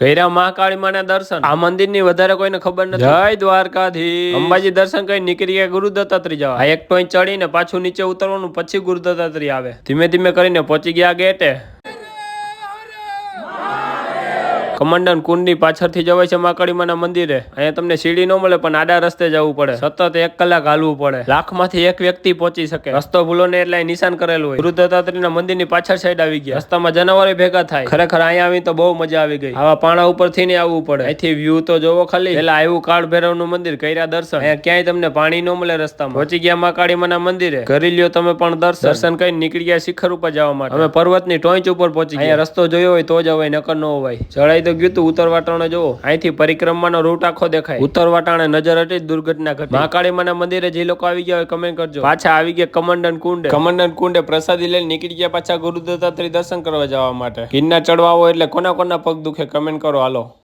ગૈરા મહાકાળી માના દર્શન. આ મંદિરની વધારે કોઈને ખબર નથી. જય દ્વારકાથી અંબાજી દર્શન કરી નીકળી ગયા ગુરુ દત્તાત્રી જવા. આ એક પોઈન્ટ ચડીને પાછું નીચે ઉતરવાનું પછી ગુરુ દત્તાત્રી આવે. ધીમે ધીમે કરીને પહોંચી ગયા ગેટે. કમંડન કુંડની પાછળથી જવાય છે માકડીમાના મંદિરે. અહીંયા તમને સીડી ન મળે, પણ આડા રસ્તે જવું પડે. સતત એક કલાક હાલવું પડે. લાખમાંથી એક વ્યક્તિ પહોંચી શકે. રસ્તો ભૂલો ને એટલે નિશાન કરેલું હોય. ગુરુ દત્તાત્રીના મંદિરની પાછળ સાઈડ આવી ગયા. રસ્તામાં જનાવરો ભેગા થાય. ખરેખર અહીંયા આવી તો બહુ મજા આવી ગઈ. આવા પાણા ઉપરથી ને આવવું પડે. અહીંથી વ્યૂ તો જોવો ખાલી. પેલા આવ્યું કાળ ભૈરવનું મંદિર, કર્યા દર્શન. અહીંયા ક્યાંય તમને પાણી ન મળે રસ્તામાં. પહોંચી ગયા માકાળીમાના મંદિરે. કરી લ્યો તમે પણ દર્શન. દર્શન કરીને નીકળી ગયા શિખર ઉપર જવા માટે. અમે પર્વતની ટોંચ ઉપર પહોંચી ગયા. રસ્તો જોયો હોય તો જ અવાય, નકર ન હોવાય ચડાઈ તો ગયું તું ઉત્તર વાટાણે જોવો અહીંથી પરિક્રમાનો રૂટ આખો દેખાય. ઉત્તર વાટાણે નજર હતી દુર્ઘટના ઘટી. મહાકાળીમાના મંદિરે જે લોકો આવી ગયા હોય કમેન્ટ કરજો. પાછા આવી ગયા કમંડન કુંડે. કમંડન કુંડે પ્રસાદી લઈને નીકળી ગયા પાછા ગુરુ દત્તાત્રી દર્શન કરવા જવા માટે. ગિરનાર ચડવા હોય એટલે કોના કોના પગ દુખે? કમેન્ટ કરો, હાલો.